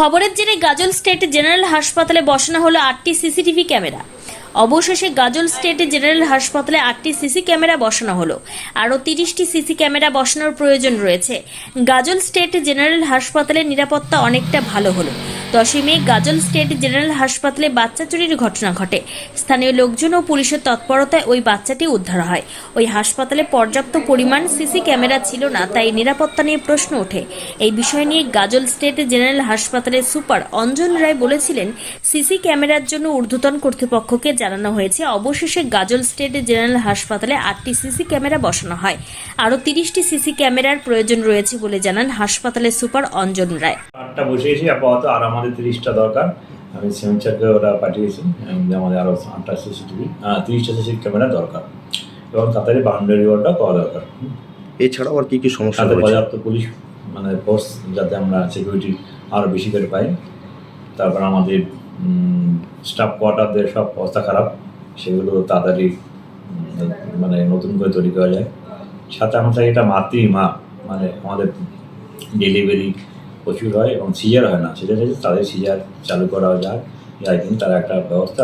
খবরের জেরে গাজল state general হাসপাতালে বসানো হলো আটটি সিসিটিভি ক্যামেরা। অবশেষে গাজল স্টেট জেনারেল হাসপাতালে আটটি সিসি ক্যামেরা বসানো হলো। আরও তিরিশটি সিসি ক্যামেরা বসানোর প্রয়োজন রয়েছে। গাজল স্টেট জেনারেল হাসপাতালের নিরাপত্তা অনেকটা ভালো হলো। দশই মে গাজল স্টেট জেনারেল হাসপাতালে বাচ্চা চুরির ঘটনা ঘটে। স্থানীয় লোকজন ও পুলিশের তৎপরতায় ওই বাচ্চাটি উদ্ধার হয়। ওই হাসপাতালে পর্যাপ্ত পরিমাণ সিসি ক্যামেরা ছিল না, তাই নিরাপত্তা নিয়ে প্রশ্ন ওঠে। এই বিষয় নিয়ে গাজল স্টেট জেনারেল হাসপাতালের সুপার অঞ্জন রায় বলেছিলেন, সিসি ক্যামেরার জন্য ঊর্ধ্বতন কর্তৃপক্ষকে জানানো হয়েছে, অবশেষে গাজল স্টেট জেনারেল হাসপাতালে আটটি সিসি ক্যামেরা বসানো হয়। আরও তিরিশটি সিসি ক্যামেরার প্রয়োজন রয়েছে বলে জানান হাসপাতালের সুপার অঞ্জন রায়। আটটা বসিয়েছি আপাতত আর আমাদের তিরিশটা দরকার। আমি সিমেন্টারকে ওরা পাঠিয়েছি আমাদের আরও আটটা সিসিটিভি তিরিশটা সিসি ক্যামেরা দরকার। এবং তাড়াতাড়ি বাউন্ডারি ওয়ালটা পাওয়া দরকার। এছাড়াও আর কি কি সমস্যা পর্যাপ্ত পুলিশ মানে ফোর্স যাতে আমরা সিকিউরিটি আরও বেশি করে পাই। তারপর আমাদের স্টাফ কোয়ার্টারদের সব অবস্থা খারাপ। সেগুলো তাড়াতাড়ি মানে নতুন করে তৈরি করা যায়। সাথে আমাদের এটা মাতৃমা মানে আমাদের ডেলিভারি প্রচুর হয় এবং সিজার হয় না। সেটা তাদের সিজার চালু করা যায়। কিন্তু তারা একটা ব্যবস্থা